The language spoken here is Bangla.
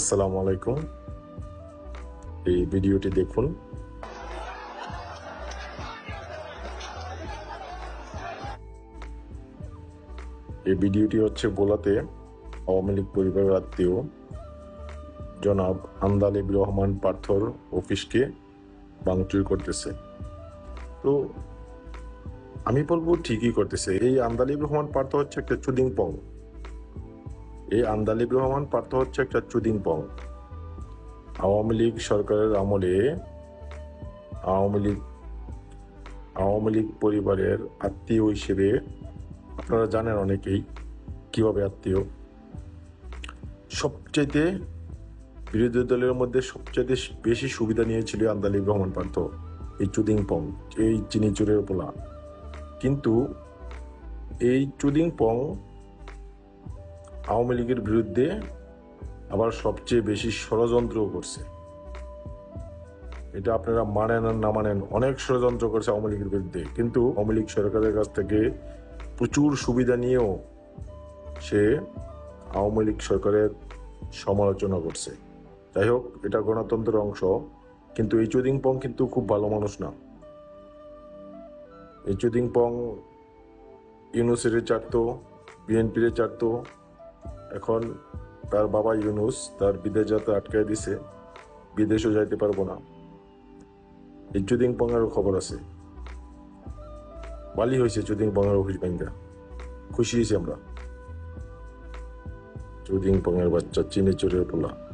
আসসালামু আলাইকুম। এই ভিডিওটি দেখুন। এই ভিডিওটি হচ্ছে বোলাতে আওয়ামী লীগ পরিবারের আত্মীয় জনাব আন্দালিব রহমান পার্থর অফিসকে ভাঙচুর করতেছে। তো আমি বলব ঠিকই করতেছে। এই আন্দালিব রহমান পার্থ হচ্ছে একটা চুদিং পং এই আন্দালিব রহমান পার্থ হচ্ছে একটা চুদিং পং আওয়ামী লীগ সরকারের আমলে আওয়ামী লীগ আওয়ামী লীগ পরিবারের আত্মীয় হিসেবে আপনারা জানেন অনেকেই কীভাবে আত্মীয়। সবচাইতে বিরোধী দলের মধ্যে সবচাইতে বেশি সুবিধা নিয়েছিল আন্দালিব রহমান পার্থ, এই চুদিং পং এই চিনি চুরের পোলা। কিন্তু এই চুদিং পং আওয়ামী লীগের বিরুদ্ধে আবার সবচেয়ে বেশি ষড়যন্ত্র করছে। এটা আপনারা মানেন আর না মানেন, অনেক ষড়যন্ত্র করছে আওয়ামী লীগের বিরুদ্ধে। কিন্তু আওয়ামী লীগ সরকারের কাছ থেকে প্রচুর সুবিধা নিয়েও সে আওয়ামী লীগ সরকারের সমালোচনা করছে। যাই হোক, এটা গণতন্ত্রের অংশ, কিন্তু এই চুদিং পং কিন্তু খুব ভালো মানুষ না। এই চুদিং পং ইউনুসের চাটতো, বিএনপির চাটতো এখন তার বাবা ইউনুস তার বিদেশ যাতে আটকায় দিছে, বিদেশও যাইতে পারব না। চুদিং পঙ্গারও খবর আছে। বালি হয়েছে চুদিং পঙ্গার অফিস ব্যাংকা খুশি হয়েছি আমরা। চুদিং পঙ্গার বাচ্চা চিনি চোরের পোলা।